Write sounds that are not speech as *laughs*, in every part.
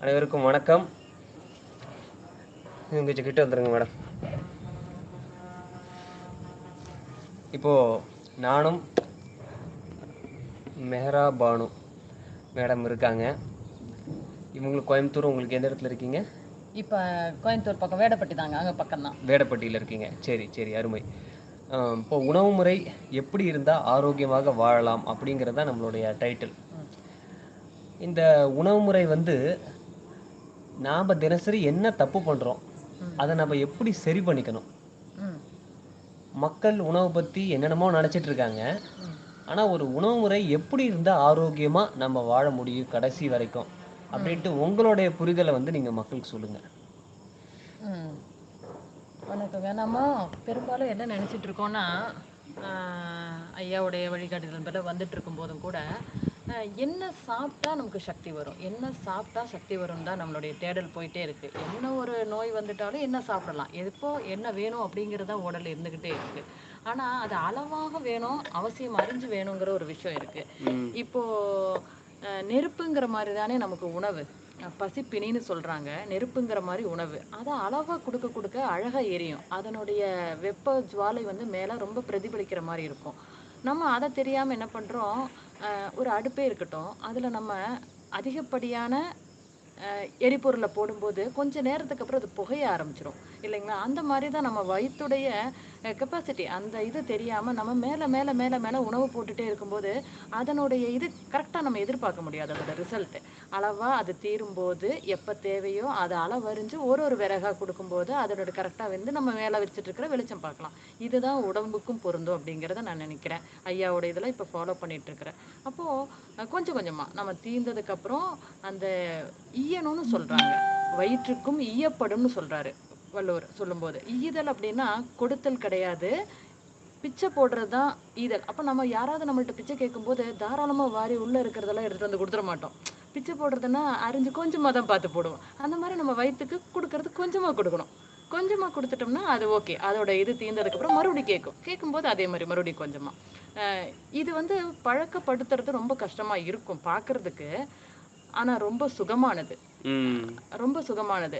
அனைவருக்கும் வணக்கம். கொஞ்சம் கிட்ட வந்துருங்க மேடம். இப்போ நானும் மெஹரா பானு மேடம் இருக்காங்க. இவங்களுக்கு கோயம்புத்தூர் உங்களுக்கு எந்த இடத்துல இருக்கீங்க? இப்போ கோயம்புத்தூர் பக்கம் வேடப்பட்டி தாங்க அங்கே பக்கம் தான் வேடப்பட்டியில் இருக்கீங்க. சரி சரி அருமை. இப்போ உணவு முறை எப்படி இருந்தால் ஆரோக்கியமாக வாழலாம் அப்படிங்கிறது தான் நம்மளுடைய டைட்டில் இந்த உணவு முறை வந்து நாம் தினசரி என்ன தப்பு பண்ணுறோம் அதை நம்ம எப்படி சரி பண்ணிக்கணும்? மக்கள் உணவை பற்றி என்னென்னமோ நினச்சிட்டு இருக்காங்க. ஆனால் ஒரு உணவு முறை எப்படி இருந்தால் ஆரோக்கியமாக நம்ம வாழ முடியும் கடைசி வரைக்கும்? அப்படின்ட்டு உங்களுடைய புரிதலை வந்து நீங்கள் மக்களுக்கு சொல்லுங்கள் ம். வணக்கங்க நம்ம பெரும்பாலும் என்ன நினச்சிட்டு இருக்கோம்னா ஆஹ், ஐயாவுடைய வழிகாட்டுதல் வந்துட்டு இருக்கும் போதும் கூட என்ன சாப்பிட்டா நமக்கு சக்தி வரும்? என்ன சாப்பிட்டா சக்தி வரும் தான் நம்மளுடைய தேடல் போயிட்டே இருக்கு. என்ன ஒரு நோய் வந்துட்டாலும் என்ன சாப்பிடலாம்? எப்போ என்ன வேணும் அப்படிங்கிறது உடல் இருந்துகிட்டே இருக்கு. ஆனா அது அளவாக வேணும் அவசியம் அறிஞ்சு வேணுங்கிற ஒரு விஷயம் இருக்கு. இப்போ நெருப்புங்கிற மாதிரி தானே நமக்கு உணவு. அஹ், பசிப்பிணின்னு சொல்றாங்க. நெருப்புங்கிற மாதிரி உணவு. அதை அளவா கொடுக்க கொடுக்க அழகா எரியும். அதனுடைய வெப்ப ஜுவாலை வந்து மேல ரொம்ப பிரதிபலிக்கிற மாதிரி இருக்கும். நம்ம அதை தெரியாம என்ன பண்றோம்? ஒரு அடுப்பே இருக்கட்டும். அதில் நம்ம அதிகப்படியான எரிபொருளை போடும்போது கொஞ்ச நேரத்துக்கு அப்புறம் அது புகைய ஆரம்பிச்சிடும் இல்லைங்களா? அந்த மாதிரி தான் நம்ம வயிற்றுடைய கெப்பாசிட்டி அந்த இது தெரியாமல் நம்ம மேலே மேலே மேலே மேலே உணவு போட்டுகிட்டே இருக்கும்போது அதனுடைய இது கரெக்டாக நம்ம எதிர்பார்க்க முடியாது அதோட ரிசல்ட்டு அளவாக அது தீரும்போது எப்போ தேவையோ அதை அளவறிஞ்சு ஒரு ஒரு விறகா கொடுக்கும்போது அதனோட கரெக்டாக வந்து நம்ம மேலே வச்சுட்டு இருக்கிற வெளிச்சம் பார்க்கலாம். இதுதான் உடம்புக்கும் பொருந்தும் அப்படிங்கிறத நான் நினைக்கிறேன். ஐயாவோட இதெல்லாம் இப்போ ஃபாலோ பண்ணிட்டு இருக்கிறேன் கொஞ்சம் கொஞ்சமாக நம்ம தீர்ந்ததுக்கப்புறம் அந்த ஈயணும்னு சொல்கிறாங்க வயிற்றுக்கும் ஈயப்படும்னு சொல்கிறாரு வள்ளுவர் சொல்லும்போது. ஈதல் அப்படின்னா கொடுத்தல் கிடையாது. பிச்சை போடுறது தான் ஈதல். அப்போ நம்ம யாராவது நம்மள்ட்ட பிச்சை கேட்கும்போது தாராளமாக வாரி உள்ளே இருக்கிறதெல்லாம் எடுத்துகிட்டு வந்து கொடுத்துட மாட்டோம். பிச்சை போடுறதுன்னா அரிஞ்சு கொஞ்சமாக தான் பார்த்து போடுவோம். அந்த மாதிரி நம்ம வயிற்றுக்கு கொடுக்கறது கொஞ்சமாக கொடுக்கணும். கொஞ்சமாக கொடுத்துட்டோம்னா அது ஓகே. அதோட இது தீர்ந்ததுக்கப்புறம் மறுபடியும் கேட்கும். கேட்கும்போது அதே மாதிரி மறுபடியும் கொஞ்சமாக இது வந்து பழக்கப்படுத்துறது ரொம்ப கஷ்டமாக இருக்கும் பார்க்கறதுக்கு. ஆனால் ரொம்ப சுகமானது. ரொம்ப சுகமானது.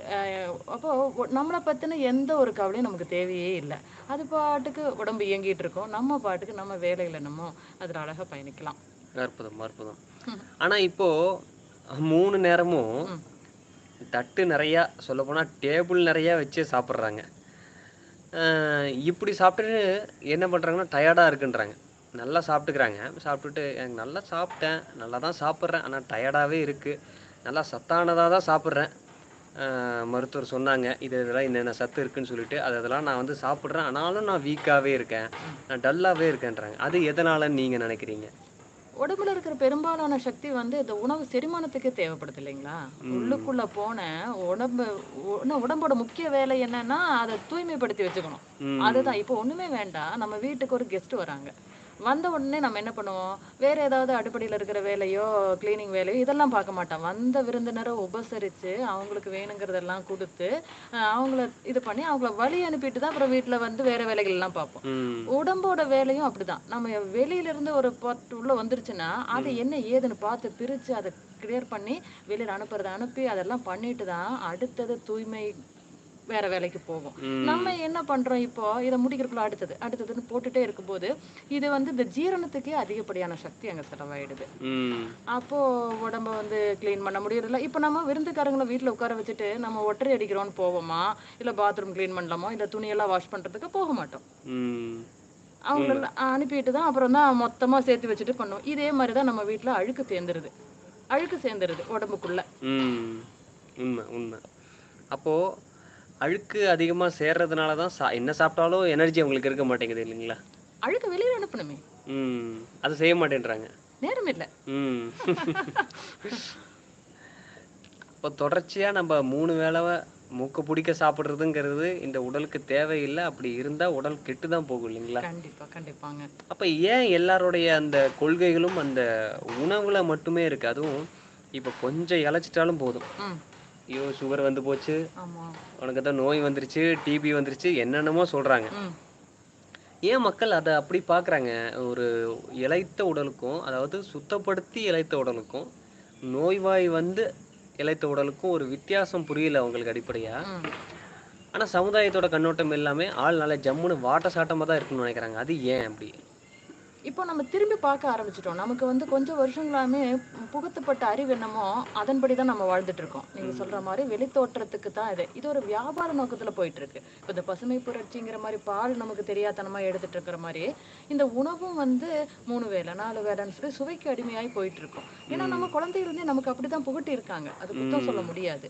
அப்போ நம்மளை பத்தின எந்த ஒரு கவலையும் நமக்கு தேவையே இல்லை. அது பாட்டுக்கு உடம்பு இயங்கிட்டு இருக்கோம். நம்ம பாட்டுக்கு நம்ம வேலையில நம்ம அதுல அழகா பயணிக்கலாம். அற்புதம் அற்புதம். ஆனா இப்போ மூணு நேரமும். தட்டு நிறையா சொல்லப்போனால் டேபிள் நிறையா வச்சு சாப்பிட்றாங்க. இப்படி சாப்பிட்டுட்டு என்ன பண்ணுறாங்கன்னா டயர்டாக இருக்குன்றாங்க. நல்லா சாப்பிட்டுக்கிறாங்க. சாப்பிட்டுட்டு எனக்கு நல்லா சாப்பிட்டேன். நல்லா தான் சாப்பிட்றேன். ஆனால் டயர்டாகவே இருக்குது நல்லா சத்தானதாக தான் சாப்பிட்றேன். மருத்துவர் சொன்னாங்க இது இதெல்லாம் என்னென்ன சத்து இருக்குன்னு சொல்லிட்டு அது அதெல்லாம் நான் வந்து சாப்பிட்றேன். ஆனாலும் நான் வீக்காகவே இருக்கேன். நான் டல்லாகவே இருக்கேன்றாங்க. அது எதனாலன்னு நீங்கள் நினைக்கிறீங்க? உடம்புல இருக்கிற பெரும்பாலான சக்தி வந்து இந்த உணவு செரிமானத்துக்கே தேவைப்படுது இல்லைங்களா? உள்ளுக்குள்ள போன உடம்பு உடம்போட முக்கிய வேலை என்னன்னா அதை தூய்மைப்படுத்தி வச்சுக்கணும். அதுதான். இப்போ ஒண்ணுமே வேண்டாம். நம்ம வீட்டுக்கு ஒரு கெஸ்ட் வராங்க. வந்த உடனே நம்ம என்ன பண்ணுவோம்? வேற ஏதாவது அடுப்படியில இருக்கிற வேலையோ கிளீனிங் வேலையோ இதெல்லாம் பார்க்க மாட்டோம். வந்த விருந்தினரை உபசரிச்சு அவங்களுக்கு வேணுங்கிறதெல்லாம் கொடுத்து அவங்கள இது பண்ணி அவங்கள வழி அனுப்பிட்டு தான் அப்புறம் வீட்டுல வந்து வேற வேலைகள் எல்லாம் பார்ப்போம். உடம்போட வேலையும் அப்படிதான். நம்ம வெளியில இருந்து ஒரு பத்து உள்ள வந்துருச்சுன்னா அது என்ன ஏதுன்னு பார்த்து பிரிச்சு அதை கிளியர் பண்ணி வெளியில அனுப்புறதை அனுப்பி அதெல்லாம் பண்ணிட்டு தான் அடுத்தது தூய்மை வேற வேலைக்கு போகும். நம்ம என்ன பண்றோம் இப்போ? இதை முடிக்கிறதுக்குள்ள அடுத்தது அடுத்ததுன்னு போட்டுட்டே இருக்கும்போது இது வந்து இந்த ஜீரணத்துக்கே அதிகப்படியான சக்தி அங்க செலவாயிடுது. அப்போ உடம்ப வந்து க்ளீன் பண்ண முடியறதில்ல. இப்போ நம்ம விருந்துக்காரங்களை வீட்ல உட்கார வச்சுட்டு நம்ம ஒட்டரை அடிக்கிறோம்னு போவோமா? இல்ல பாத்ரூம் க்ளீன் பண்ணலாமோ? இல்ல துணியெல்லாம் வாஷ் பண்றதுக்கு போக மாட்டோம். அவங்கள அனுப்பிட்டு தான் அப்புறம் தான் மொத்தமா சேர்த்து வச்சுட்டு பண்ணுவோம் இதே மாதிரி தான் நம்ம வீட்ல அழுக்கு சேர்ந்துருது. அழுக்கு சேர்ந்துருது உடம்புக்குள்ள. உண்மை உண்மை. அப்போது அழுக்கு அதிகமாக சேர்றதுனால தான் சா என்ன சாப்பிட்டாலும் எனர்ஜி அவங்களுக்கு இருக்க மாட்டேங்குது இல்லைங்களா? அழுக்கு வெளியில அனுப்பணுமே. ம் அதை செய்ய மாட்டேன்றாங்க. நேரம் இல்ல. ம். இப்போ தொடர்ச்சியாக நம்ம மூணு வேளை மூக்க பிடிக்க சாப்பிட்றதுங்கிறது இந்த உடலுக்கு தேவையில்லை. அப்படி இருந்தால் உடல் கெட்டு தான் போகும் இல்லைங்களா? கண்டிப்பா கண்டிப்பாங்க. அப்போ ஏன் எல்லாருடைய அந்த கொள்கைகளும் அந்த உணவுல மட்டுமே இருக்கு? அதுவும் இப்போ கொஞ்சம் இளைச்சிட்டாலும் போதும். ஐயோ சுகர் வந்து போச்சு. உனக்கு தான் நோய் வந்துருச்சு டிபி வந்துருச்சு என்னென்னமோ சொல்றாங்க. ம். ஏன் மக்கள் அதை அப்படி பார்க்குறாங்க? ஒரு இளைத்த உடலுக்கும் அதாவது சுத்தப்படுத்தி இளைத்த உடலுக்கும் நோய்வாய் வந்து இளைத்த உடலுக்கும் ஒரு வித்தியாசம் புரியல அவங்களுக்கு அடிப்படையா? ம். ஆனா சமுதாயத்தோட கண்ணோட்டம் எல்லாமே ஆள் நல்ல ஜம்முன்னு வாட்ட சாட்டமா தான் இருக்குன்னு நினைக்கிறாங்க. அது ஏன் அப்படி? இப்போ நம்ம திரும்பி பார்க்க ஆரம்பிச்சிட்டோம். நமக்கு வந்து கொஞ்சம் வருஷங்களாமே புகுத்தப்பட்ட அறிவு என்னமோ அதன்படி தான் நம்ம வாழ்ந்துட்டு இருக்கோம். நீங்க சொல்ற மாதிரி வெளித்தோற்றத்துக்கு தான் இது. இது ஒரு வியாபார நோக்கத்துல போயிட்டு இருக்கு. இப்போ இந்த பசுமை புரட்சிங்கிற மாதிரி பால் நமக்கு தெரியாதனமா எடுத்துட்டு இருக்கிற மாதிரி இந்த உணவும் வந்து மூணு வேளை நாலு வேளைன்னு சொல்லி சுவைக்கு அடிமையாய் போயிட்டு இருக்கோம். ஏன்னா நம்ம குழந்தையிலிருந்தே நமக்கு அப்படிதான் புகட்டி இருக்காங்க. அது குத்தம் சொல்ல முடியாது.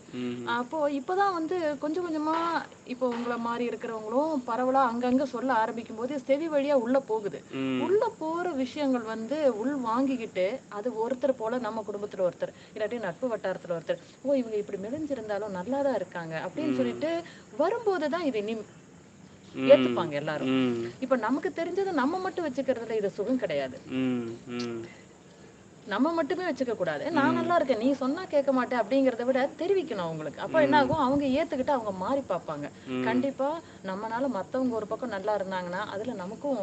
அப்போ இப்போதான் வந்து கொஞ்சம் கொஞ்சமா இப்போ உங்களை மாதிரி இருக்கிறவங்களும் பரவலா அங்கங்க சொல்ல ஆரம்பிக்கும் போது செவி வழியா உள்ள போகுது. உள்ள போற விஷயங்கள் வந்து உள் வாங்கிக்கிட்டு அது ஒருத்தர் போல நம்ம குடும்பத்துல ஒருத்தர் இல்லாட்டி நட்பு வட்டாரத்துல ஒருத்தர். ஓ இவங்க இப்படி மெலிஞ்சிருந்தாலும் நல்லா தான் இருக்காங்க அப்படின்னு சொல்லிட்டு வரும்போதுதான் இதை இனி ஏத்துப்பாங்க எல்லாரும். இப்ப நமக்கு தெரிஞ்சதை நம்ம மட்டும் வச்சுக்கிறதுல இது சுகம் கிடையாது. நம்ம மட்டுமே வச்சுக்க கூடாது. நான் நல்லா இருக்கேன். நீ சொன்னா கேட்க மாட்டேன் அப்படிங்கறத விட தெரிவிக்கணும் அவங்களுக்கு. அப்ப என்ன ஆகும்? அவங்க ஏத்துக்கிட்டு அவங்க மாறி பார்ப்பாங்க. கண்டிப்பா நம்மனால மத்தவங்க ஒரு பக்கம் நல்லா இருந்தாங்கன்னா அதுல நமக்கும்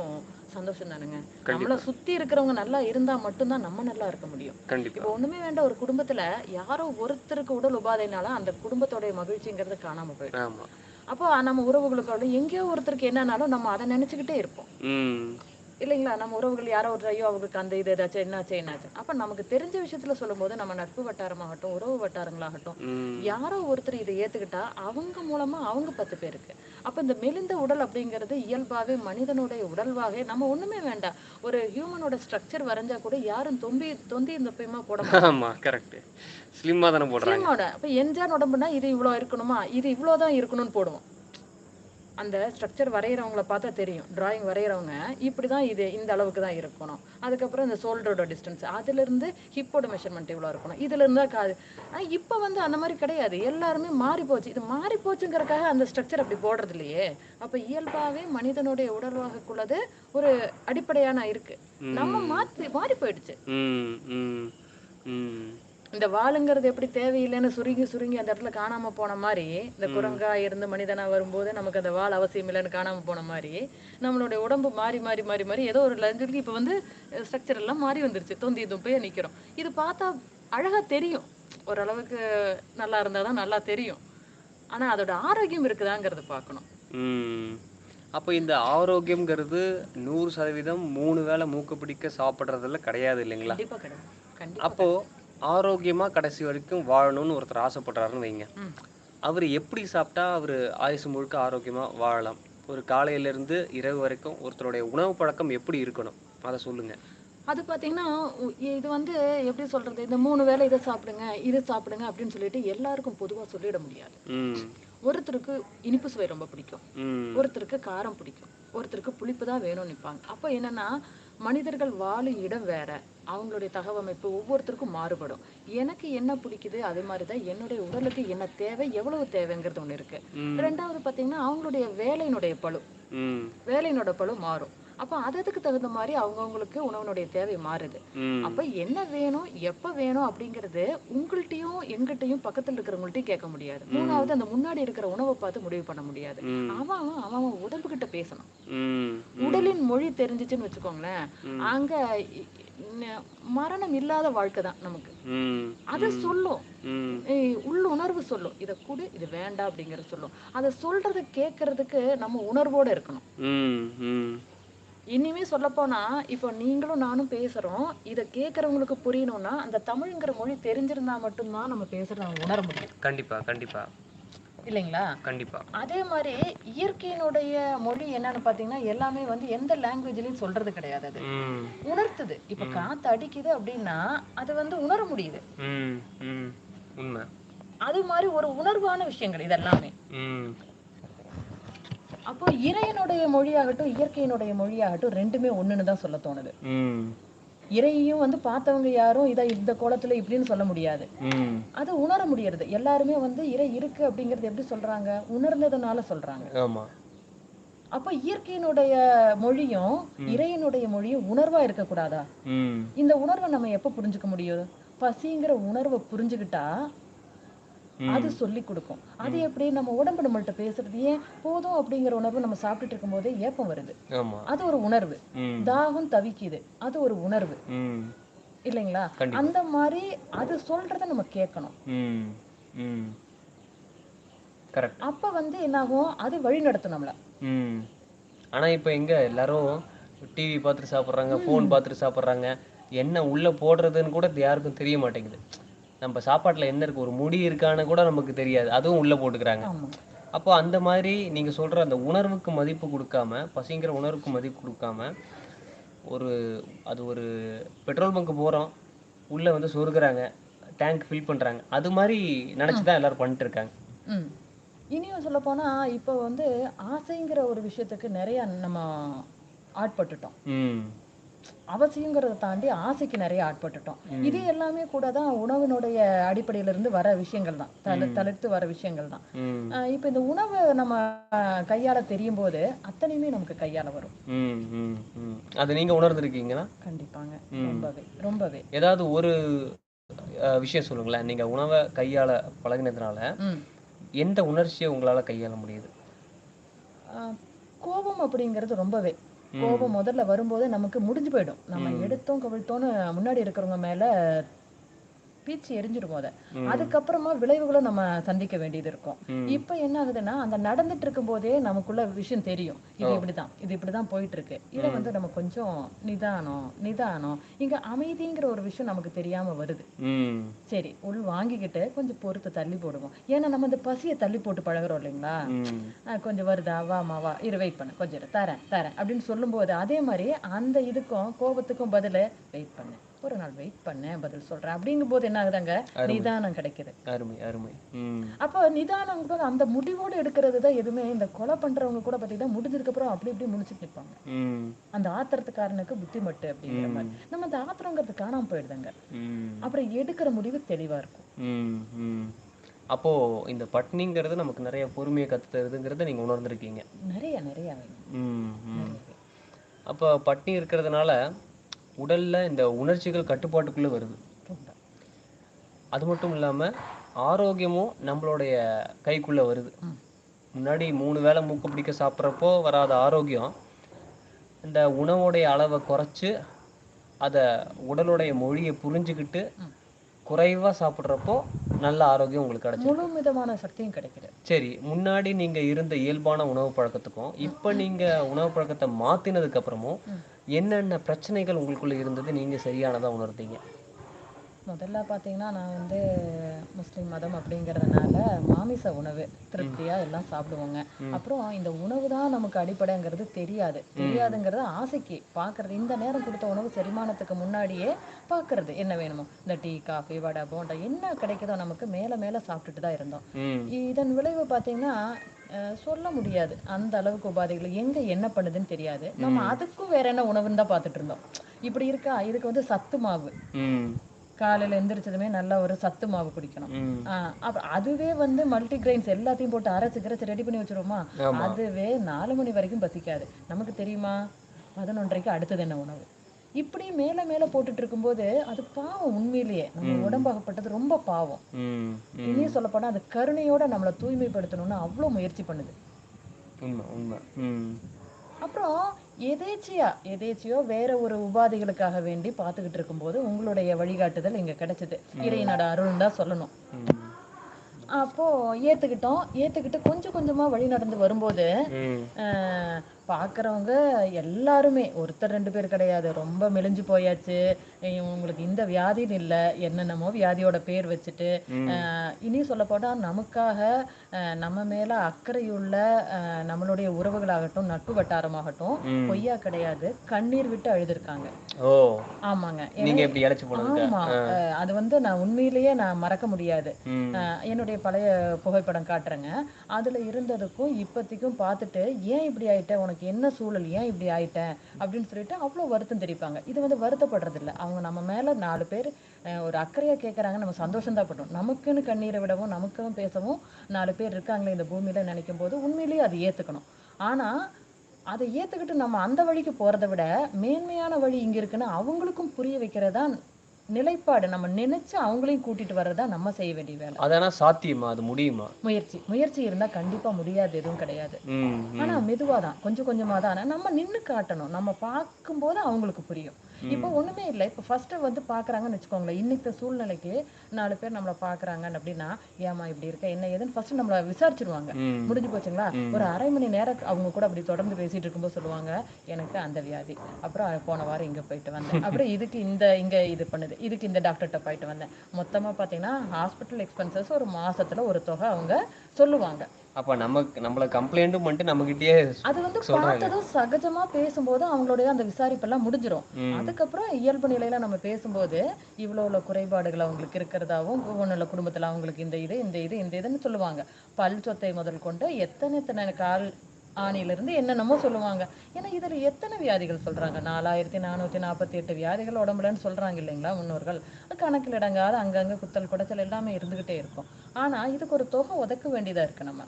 சந்தோஷம் தானுங்க. நம்மள சுத்தி இருக்கிறவங்க நல்லா இருந்தா மட்டும்தான் நம்ம நல்லா இருக்க முடியும். இப்போ ஒண்ணுமே வேண்டாம் ஒரு குடும்பத்துல யாரோ ஒருத்தருக்கு உடல் உபாதைனால அந்த குடும்பத்தோட மகிழ்ச்சிங்கிறது காணாம போயிடும். அப்போ நம்ம உறவுகளுக்கோட எங்கேயோ ஒருத்தருக்கு என்னன்னாலும் நம்ம அதை நினைச்சுக்கிட்டே இருப்போம். இல்லைங்களா? நம்ம உறவுகள் யாரோ ஒரு ஐயோ அவங்களுக்கு அந்த இது ஏதாச்சும் என்னாச்சு என்னாச்சு. அப்ப நமக்கு தெரிஞ்ச விஷயத்துல சொல்லும்போது நம்ம நட்பு வட்டாரமாகட்டும் உறவு வட்டாரங்களாகட்டும் யாரோ ஒருத்தர் இதை ஏத்துக்கிட்டா அவங்க மூலமா அவங்க பத்து பேருக்கு. அப்ப இந்த மெலிந்த உடல் அப்படிங்கிறது இயல்பாவே மனிதனுடைய உடல்வாகவே நம்ம ஒண்ணுமே வேண்டாம். ஒரு ஹியூமனோட ஸ்ட்ரக்சர் வரைஞ்சா கூட யாரும் தொம்பி தொந்தி இந்த பையமா போட மாட்டாங்க. ஆமா கரெக்ட் ஸ்லிம்மா தானே போடுறாங்க. ஸ்லிம்மோட அப்ப எஞ்சான் உடம்புனா இது இவ்வளவு இருக்கணுமா? இது இவ்வளவுதான் இருக்கணும்னு போடுவோம். அந்த ஸ்ட்ரக்சர் வரைகிறவங்கள பார்த்தா தெரியும். டிராயிங் வரைகிறவங்க இப்படிதான் இது இந்த அளவுக்கு தான் இருக்கணும். அதுக்கப்புறம் இந்த ஷோல்டரோட டிஸ்டன்ஸ் அதுல இருந்து ஹிப்போட மெஷர்மெண்ட் இவ்வளவு இருக்கணும்? இதுல இருந்தா காது ஆனா இப்ப வந்து அந்த மாதிரி கிடையாது. எல்லாருமே மாறி போச்சு இது மாறி போச்சுங்கிறதுக்காக அந்த ஸ்ட்ரக்சர் அப்படி போடுறது இல்லையே அப்ப இயல்பாவே மனிதனுடைய உடல்வாகக்குள்ளது ஒரு அடிப்படையான இருக்கு. நம்ம மாத்தி மாறி போயிடுச்சு. இந்த வாளுங்கிறது எப்படி தேவையில்லைன்னு சுருங்கி சுருங்கி அந்த இடத்துல காணாம போன மாதிரி இந்த குரங்கா இருந்து மனிதனா வரும்போது நமக்கு அந்த வாள் அவசியம் இல்லைன்னு காணாம போன மாதிரி நம்மளுடைய உடம்பு மாறி மாறி மாறி மாறி ஏதோ ஒரு லஞ்சுக்கு இப்ப வந்து ஸ்ட்ரக்சர் எல்லாம் மாறி வந்துருச்சு. தொந்தி துப்பையா நிக்கிறோம். இது பார்த்தா அழகா தெரியும். ஓரளவுக்கு நல்லா இருந்தாதான் நல்லா தெரியும். ஆனா அதோட ஆரோக்கியம் இருக்குதாங்கிறத பார்க்கணும். அப்போ இந்த ஆரோக்கியம்ங்கிறது நூறு சதவீதம் மூணு வேளை மூக்கு பிடிக்க சாப்பிட்றதுல கிடையாது இல்லைங்களா? அப்போ ஆரோக்கியமா கடைசி வரைக்கும் வாழணும்னு ஒருத்தர் ஆசைப்படுறாருன்னு வைங்க. அவர் எப்படி சாப்பிட்டா அவர் ஆயுசு முழுக்க ஆரோக்கியமா வாழலாம்? ஒரு காலையில இருந்து இரவு வரைக்கும் ஒருத்தருடைய உணவு பழக்கம் எப்படி இருக்கணும்? அதை சொல்லுங்க. அது பாத்தீங்கன்னா உ- இது வந்து எப்படி சொல்றது? இந்த மூணு வேளை இதை சாப்பிடுங்க இது சாப்பிடுங்க அப்படின்னு சொல்லிட்டு எல்லாருக்கும் பொதுவா சொல்லிட முடியாது. ஒருத்தருக்கு இனிப்பு சுவை ரொம்ப பிடிக்கும். ஒருத்தருக்கு காரம் பிடிக்கும். ஒருத்தருக்கு புளிப்பு தான் வேணும்னு நிற்பாங்க அப்போ என்னன்னா மனிதர்கள் வாழும் இடம் வேற. அவங்களுடைய தகவமைப்பு ஒவ்வொருத்தருக்கும் மாறுபடும். எனக்கு என்ன பிடிக்குது அதே மாதிரி தான் என்னுடைய உடலுக்கு என்ன தேவை எவ்வளவு தேவைங்கிறது ஒண்ணு இருக்கு. ரெண்டாவது பாத்தீங்கன்னா அவங்களுடைய வேலையினுடைய ம். வேலையினோட பளு மாறும். அப்போ அதுக்கு தகுந்த மாதிரி அவங்கவங்களுக்கு உணவினுடைய தேவை மாறுது. அப்ப என்ன வேணும் எப்ப வேணும் அப்படிங்கறது உங்கள்கிட்டயும் எங்கிட்டயும் பக்கத்துல இருக்கிறவங்கள்ட்டயும் கேட்க முடியாது. மூணாவது அந்த முன்னாடி இருக்கிற உணவை பார்த்து முடிவு பண்ண முடியாது. அவன் அவன் அவன் உடம்புகிட்ட பேசணும். உடலின் மொழி தெரிஞ்சுச்சுன்னு வச்சுக்கோங்களேன். அங்க மரணம் இல்லாத வாழ்க்கை தான் நமக்கு. ம் அது சொல்லும். ம். ஏய், உள் உணர்வு சொல்லும். இத கொடு இது வேண்டாம் அப்படிங்கறது சொல்லும். அதை சொல்றத கேட்கறதுக்கு நம்ம உணர்வோட இருக்கணும். ம் ம். இனிமே சொல்லப்போனா இப்போ நீங்களும் நானும் பேசுறோம். இத கேட்கறவங்களுக்கு புரியணும்னா அந்த தமிழ்ங்கிற மொழி தெரிஞ்சிருந்தா மட்டும்தான் நம்ம பேசுறத உணர முடியும். கண்டிப்பா கண்டிப்பா. இல்லைங்களா? கண்டிப்பா. அதே மாதிரி இயற்கையினுடைய மொழி என்னன்னு பாத்தீங்கன்னா எல்லாமே வந்து எந்த லாங்குவேஜ்லயும் சொல்றது கிடையாது அது. உணர்த்துது. இப்ப காத்து அடிக்குது அப்படின்னா அது வந்து உணர முடியுது. உண்மை. அது மாதிரி ஒரு உணர்வான விஷயங்கள் இதெல்லாமே. அப்போ இறைவனுடைய மொழியாகட்டும் இயற்கையினுடைய மொழியாகட்டும் ரெண்டுமே ஒண்ணுன்னு தான் சொல்ல தோணுது. இறையையும் வந்து பார்த்தவங்க யாரும் இதை இந்த கோலத்துல இப்படின்னு சொல்ல முடியாது. அது உணர முடியறது. எல்லாருமே வந்து இறை இருக்கு அப்படிங்கறது எப்படி சொல்றாங்க? உணர்ந்ததுனால சொல்றாங்க. அப்ப இயற்கையினுடைய மொழியும் இறையினுடைய மொழியும் உணர்வா இருக்கக்கூடாதா? ம். இந்த உணர்வை நம்ம எப்ப புரிஞ்சுக்க முடியும்? பசிங்கிற உணர்வை புரிஞ்சுக்கிட்டா அது சொல்லி கொடுக்கும். அது எப்படி நம்ம உடம்பு நம்மள்ட்ட பேசுறது? ஏன் போதும் அப்படிங்கிற உணர்வு நம்ம சாப்பிட்டுட்டு இருக்கும்போதே ஏப்பம் வருது. அது ஒரு உணர்வு. தாகம் தவிக்குது. அது ஒரு உணர்வு. இல்லைங்களா. அந்த மாதிரி அது சொல்றத நம்ம கேட்கணும். அப்ப வந்து என்னாகும்? அது வழி நடத்தும் நம்மள. ஆனா இப்போ எங்க? எல்லாரும் டிவி பார்த்துட்டு சாப்பிட்றாங்க ஃபோன் பார்த்துட்டு சாப்பிட்றாங்க. என்ன உள்ள போடுறதுன்னு கூட யாருக்கும் தெரிய மாட்டேங்குது. நம்ம சாப்பாட்டுல என்ன இருக்கு ஒரு முடி இருக்கான்னு கூட நமக்கு தெரியாது. அதுவும் உள்ள போட்டுக்கிறாங்க. அப்போ அந்த மாதிரி நீங்க சொல்ற அந்த உணர்வுக்கு மதிப்பு கொடுக்காம பசிங்கிற உணர்வுக்கு மதிப்பு கொடுக்காம ஒரு அது ஒரு பெட்ரோல் பங்க் போறோம் உள்ள வந்து சொருகுறாங்க டேங்க் ஃபில் பண்றாங்க. அது மாதிரி நினைச்சுதான் எல்லாரும் பண்ணிட்டு இருக்காங்க இனியும் சொல்ல போனா இப்போ வந்து ஆசைங்கிற ஒரு விஷயத்துக்கு நிறைய நம்ம ஆட்பட்டுட்டோம். அவசியங்கிறத தாண்டி ஆசைக்கு நிறைய ஆட்பட்டுட்டோம். இது எல்லாமே கூட தான் உணவினுடைய அடிப்படையில இருந்து வர விஷயங்கள் தான். தளு தளிர்த்து வர விஷயங்கள் தான். இப்போ இந்த உணவை நம்ம கையாள தெரியும் போது அத்தனையுமே நமக்கு கையாள வரும். அது நீங்க உணர்ந்திருக்கீங்களா? கண்டிப்பாங்க. ரொம்பவே ரொம்பவே. ஏதாவது ஒரு விஷயம் சொல்லுங்களேன். நீங்க உணவை கையாள பழகினதுனால எந்த உணர்ச்சியை உங்களால கையாள முடியுது? கோபம் அப்படிங்கிறது ரொம்பவே. கோபம் முதல்ல வரும்போது நமக்கு முடிஞ்சு போயிடும். நம்ம எடுத்தோம் கவிழ்த்தோன்னு முன்னாடி இருக்கிறவங்க மேல பீச்சு எரிஞ்சிடும் அத அதுக்கப்புறமா விளைவுகளை நம்ம சந்திக்க வேண்டியது இருக்கும். இப்ப என்ன ஆகுதுன்னா அந்த நடந்துட்டு இருக்கும் போதே நமக்குள்ள விஷயம் தெரியும். இது இப்படிதான் இது இப்படிதான் போயிட்டு இருக்கு இதை வந்து நம்ம கொஞ்சம் நிதானம் நிதானம். இங்க அமைதிங்கிற ஒரு விஷயம் நமக்கு தெரியாம வருது. சரி உள் வாங்கிக்கிட்டு கொஞ்சம் பொறுத்து தள்ளி போடுவோம். ஏன்னா நம்ம இந்த பசியை தள்ளி போட்டு பழகுறோம் இல்லைங்களா? கொஞ்சம் வருதா? வாமா வா. இரு வெயிட் பண்ணு. கொஞ்சம் தரேன் தரேன் அப்படின்னு சொல்லும்போது அதே மாதிரி அந்த இதுக்கும் கோபத்துக்கும் பதில் வெயிட் பண்ணு. ஒரு நாள் வெயிட் பண்ணேன் பதில் சொல்றேன். அப்படிங்கும் போது என்ன ஆகுதாங்க? நிதானம் கிடைக்குது. அருமை அருமை. அப்போ நிதானம் கூட அந்த முடிவோடு எடுக்கிறது தான் எதுவுமே. இந்த கொலை பண்றவங்க கூட பார்த்தீங்கன்னா முடிஞ்சதுக்கு அப்புறம் அப்படி இப்படி முடிச்சுட்டு நிற்பாங்க அந்த ஆத்திரத்துக்காரனுக்கு புத்திமட்டு அப்படிங்கிற மாதிரி. நம்ம அந்த ஆத்திரங்கிறது காணாம போயிடுதாங்க. அப்புறம் எடுக்கிற முடிவு தெளிவா இருக்கும். அப்போ இந்த பட்னிங்கிறது நமக்கு நிறைய பொறுமையை கத்து தருதுங்கிறத நீங்க உணர்ந்திருக்கீங்க. நிறைய நிறைய. அப்போ பட்னி இருக்கிறதுனால உடல்ல இந்த உணர்ச்சிகள் கட்டுப்பாட்டுக்குள்ள வருது. அது மட்டும் இல்லாம ஆரோக்கியமும் நம்மளுடைய கைக்குள்ள வருது. முன்னாடி மூணு வேளை மூக்கு பிடிக்க சாப்பிட்றப்போ வராத ஆரோக்கியம் இந்த உணவுடைய அளவை குறைச்சு அதை உடலுடைய மொழியை புரிஞ்சுக்கிட்டு ம். குறைவா சாப்பிட்றப்போ நல்ல ஆரோக்கியம் உங்களுக்கு கிடைச்சு முழு விதமான சக்தியும் கிடைக்குது சரி முன்னாடி நீங்க இருந்த இயல்பான உணவு பழக்கத்துக்கும் இப்ப நீங்க உணவு பழக்கத்தை மாத்தினதுக்கு அப்புறமும் ம். என்னென்ன பிரச்சனைகள் உங்களுக்குள்ள இருந்தது நீங்க சரியானதா உணர்ந்தீங்க முதல்ல பார்த்தீங்கன்னா நான் வந்து முஸ்லீம் மதம் அப்படிங்கிறதுனால மாமிச உணவு திருப்தியா எல்லாம் சாப்பிடுவோங்க. அப்புறம் இந்த உணவு தான் நமக்கு அடிப்படைங்கிறது தெரியாது. தெரியாதுங்கிறது ஆசைக்கு. பார்க்கறது இந்த நேரம் கொடுத்த உணவு செரிமானத்துக்கு முன்னாடியே பார்க்கறது என்ன வேணுமோ. இந்த டீ காஃபி வடை போண்டா என்ன கிடைக்குதோ நமக்கு மேல மேல சாப்பிட்டுட்டு தான் இருந்தோம். இதன் விளைவு பார்த்தீங்கன்னா அஹ், சொல்ல முடியாது. அந்த அளவுக்கு உபாதைகள் எங்க என்ன பண்ணுதுன்னு தெரியாது. நம்ம அதுக்கும் வேற என்ன உணவுன்னு தான் பார்த்துட்டு இருந்தோம். இப்படி இருக்கா? இதுக்கு வந்து சத்து மாவு. காலையில எந்திரிச்சதுமே நல்ல ஒரு சத்து மாவு குடிக்கணும். ம். ஆஹ் அப்ப அதுவே வந்து மல்டி கிரெயின்ஸ் எல்லாத்தையும் போட்டு அரைச்சு கிரைச்சு ரெடி பண்ணி வச்சிருவோமா. அதுவே நாலு மணி வரைக்கும் பசிக்காது. நமக்கு தெரியுமா? பதினொன்றரைக்கு அடுத்தது என்ன உணவு? இப்படி மேல மேல போட்டுட்டு இருக்கும்போது அது பாவம் உண்மையிலேயே. நம்ம உடம்பாகப்பட்டது ரொம்ப பாவம். இனியும் சொல்ல போனா அது கருணையோட நம்மளை தூய்மைப்படுத்தணும்னு அவ்வளவு முயற்சி பண்ணுது. உண்மை உண்மை. அப்புறம் எதேச்சியா எதேச்சியோ வேற ஒரு உபாதைகளுக்காக வேண்டி பார்த்துக்கிட்டு இருக்கும்போது உங்களுடைய வழிகாட்டுதல் இங்க கிடைச்சது. இறைவனோட அருள் தான் சொல்லணும். அப்போ ஏத்துக்கிட்டோம். ஏத்துக்கிட்டு கொஞ்சம் கொஞ்சமா வழி நடந்து வரும்போது ஆஹ், பார்க்கறவங்க எல்லாருமே ஒருத்தர் ரெண்டு பேர் கிடையாது. ரொம்ப மெலிஞ்சு போயாச்சு. உங்களுக்கு இந்த வியாதின்னு இல்லை. என்னென்னமோ வியாதியோட பேர் வச்சுட்டு இனி சொல்ல போனா நமக்காக நம்ம மேல அக்கறையுள்ள நம்மளுடைய உறவுகளாகட்டும் நட்பு வட்டாரமாகட்டும். பொய்யா கிடையாது. கண்ணீர் விட்டு அழுதுருக்காங்க. ஆமாங்க. ஆமா. அது வந்து நான் உண்மையிலேயே நான் மறக்க முடியாது. என்னுடைய பழைய புகைப்படம் காட்டுறேங்க. அதுல இருந்ததுக்கும் இப்போதைக்கும் பார்த்துட்டு ஏன் இப்படி ஆயிட்ட? உனக்கு என்ன சூழல் ஏன் இப்படி ஆயிட்டேன் அப்படின்னு சொல்லிட்டு அவ்வளவு வருத்தம் தெரிவிப்பாங்க. இது வந்து வருத்தப்படுறது இல்ல அவங்க நம்ம மேல நாலு பேர் ஒரு அக்கறையாக கேட்கறாங்க நம்ம சந்தோஷம் தான் பட்டோம் நமக்குன்னு கண்ணீரை விடவும் நமக்கும் பேசவும் நாலு பேர் இருக்காங்களே இந்த பூமியில நினைக்கும் போது உண்மையிலேயே அதை ஏத்துக்கணும். ஆனா அதை ஏத்துக்கிட்டு நம்ம அந்த வழிக்கு போறதை விட மேன்மையான வழி இங்க இருக்குன்னு அவங்களுக்கும் புரிய வைக்கிறதான் நிலைப்பாடு நம்ம நினைச்சு அவங்களையும் கூட்டிட்டு வர்றதா நம்ம செய்ய வேண்டிய வேலை. அதானா சாத்தியமா? அது முடியுமா? முயற்சி. முயற்சி இருந்தா கண்டிப்பா முடியாது எதுவும் கிடையாது. ஆனா மெதுவா தான் கொஞ்சம் கொஞ்சமா தான். நம்ம நின்னு காட்டணும். நம்ம பார்க்கும்போது அவங்களுக்கு புரியும். இப்போ ஒண்ணுமே இல்லை. இப்போ ஃபர்ஸ்ட் வந்து பாக்குறாங்கன்னு வச்சுக்கோங்களேன். இன்னைக்கு சூழ்நிலைக்கு நாலு பேர் நம்மள பாக்குறாங்கன்னு அப்படின்னா ஏமா இப்படி இருக்க? என்ன ஏதுன்னு ஃபர்ஸ்ட் நம்மள விசாரிச்சிருவாங்க. முடிஞ்சு போச்சுங்களா? ஒரு அரை மணி நேரம் அவங்க கூட அப்படி தொடர்ந்து பேசிட்டு இருக்கும்போது சொல்லுவாங்க எனக்கு அந்த வியாதி. அப்புறம் போன வாரம் இங்க போயிட்டு வந்தேன். *laughs* அப்புறம் இதுக்கு இந்த இங்க இது பண்ணுது. இதுக்கு இந்த டாக்டர்கிட்ட போயிட்டு வந்தேன். மொத்தமா பாத்தீங்கன்னா ஹாஸ்பிட்டல் எக்ஸ்பென்சஸ் ஒரு மாசத்துல ஒரு தொகை அவங்க சொல்லுவாங்க. அப்ப நமக்கு நம்மள கம்ப்ளைண்ட்டும் பண்ணிட்டு நம்மகிட்டயே அது வந்து. பார்த்ததும் சகஜமா பேசும்போது அவங்களுடைய அந்த விசாரிப்பெல்லாம் முடிஞ்சிரும். ம். அதுக்கப்புறம் இயல்பு நிலையில நம்ம பேசும்போது இவ்வளோ உள்ள குறைபாடுகள் அவங்களுக்கு இருக்கிறதாவும் இல்லை குடும்பத்துல அவங்களுக்கு இந்த இது இந்த இது இந்த இதுன்னு சொல்லுவாங்க. பல் சொத்தை முதல் கொண்டு எத்தனை எத்தனை கால் ஆணியிலிருந்து என்னென்னமோ சொல்லுவாங்க. ஏன்னா இதுல எத்தனை வியாதிகள் சொல்றாங்க? நாலாயிரத்தி நானூத்தி நாற்பத்தி எட்டு வியாதிகள் உடம்புலன்னு சொல்றாங்க இல்லைங்களா முன்னோர்கள்? கணக்கில் இடங்காத அங்கங்க குத்தல் குடைச்சல் எல்லாமே இருந்துகிட்டே இருக்கும். ஆனா இதுக்கு ஒரு தொகை ஒதுக்க வேண்டியதா இருக்கு நம்ம.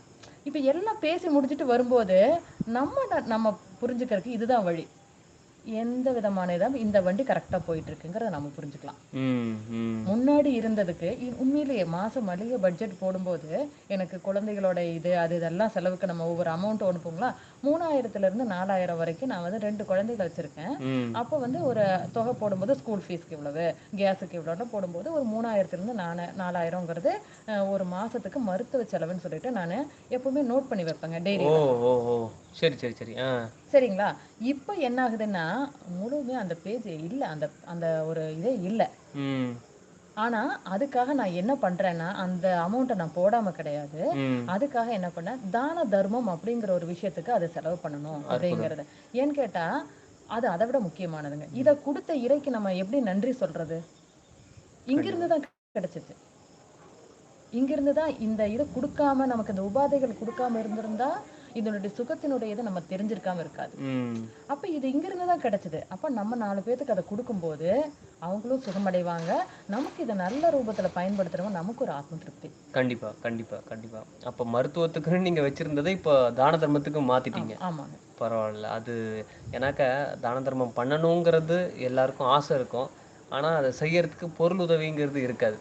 இப்ப எல்லாம் பேசி முடிச்சிட்டு வரும்போது நம்ம நம்ம புரிஞ்சுக்கிறதுக்கு இதுதான் வழி. எந்த விதமான இதான் இந்த வண்டி கரெக்டா போயிட்டு இருக்குங்கிறத நம்ம புரிஞ்சுக்கலாம். முன்னாடி இருந்ததுக்கு உண்மையிலேயே மாசம் மளிகை பட்ஜெட் போடும்போது எனக்கு குழந்தைகளோட இது அது இதெல்லாம் செலவுக்கு நம்ம ஒவ்வொரு அமௌண்ட் அனுப்புங்களா மூணாயிரத்துல இருந்து நாலாயிரம் வரைக்கும் நான் வந்து ரெண்டு குழந்தைகள் வச்சிருக்கேன். அப்போ வந்து ஒரு தொகை போடும்போது ஸ்கூல் ஃபீஸ்க்கு இவ்வளவு கேஸுக்கு இவ்வளோன்னு போடும்போது ஒரு மூணாயிரத்துல இருந்து நாலு நாலாயிரங்கிறது அஹ், ஒரு மாசத்துக்கு மருத்துவ செலவுன்னு சொல்லிட்டு நான் எப்பவுமே நோட் பண்ணி வைப்பேங்க டெய்லி சரி சரி சரி. சரிங்களா? இப்போ என்ன ஆகுதுன்னா முழுமே அந்த பேஜ் இல்ல. அந்த அந்த ஒரு இதே இல்ல. ஆனா அதுக்காக நான் என்ன பண்றேன்னா அந்த அமௌண்ட்டை நான் போடாம கிடையாது. அதுக்காக என்ன பண்ணேன் தான தர்மம் அப்படிங்கிற ஒரு விஷயத்துக்கு அதை செலவு பண்ணணும் அப்படிங்கறது. ஏன்னு கேட்டா அது அதை விட முக்கியமானதுங்க. இதை கொடுத்த இறைக்கு நம்ம எப்படி நன்றி சொல்றது? இங்கிருந்து தான் கிடைச்சிச்சு. இங்கிருந்து தான் இந்த இது கொடுக்காம நமக்கு இந்த உபாதைகள் கொடுக்காம இருந்திருந்தா இதனுடைய சுகத்தினுடைய இதை நம்ம தெரிஞ்சிருக்காம இருக்காது. அப்ப இது இங்கிருந்து தான் கிடைச்சது. அப்ப நம்ம நாலு பேத்துக்கு அதை கொடுக்கும்போது அவங்களும் சுகமடைவாங்க. நமக்கு இதை நல்ல ரூபத்துல பயன்படுத்துறவங்க நமக்கு ஒரு ஆத்ம திருப்தி. கண்டிப்பா கண்டிப்பா கண்டிப்பா. அப்ப மருத்துவத்துக்குன்னு நீங்க வச்சிருந்ததை இப்போ தான தர்மத்துக்கு மாத்திட்டீங்க. ஆமாங்க. பரவாயில்ல. அது ஏன்னாக்க தான தர்மம் பண்ணணுங்கிறது எல்லாருக்கும் ஆசை இருக்கும். ஆனா அதை செய்யறதுக்கு பொருள் உதவிங்கிறது இருக்காது.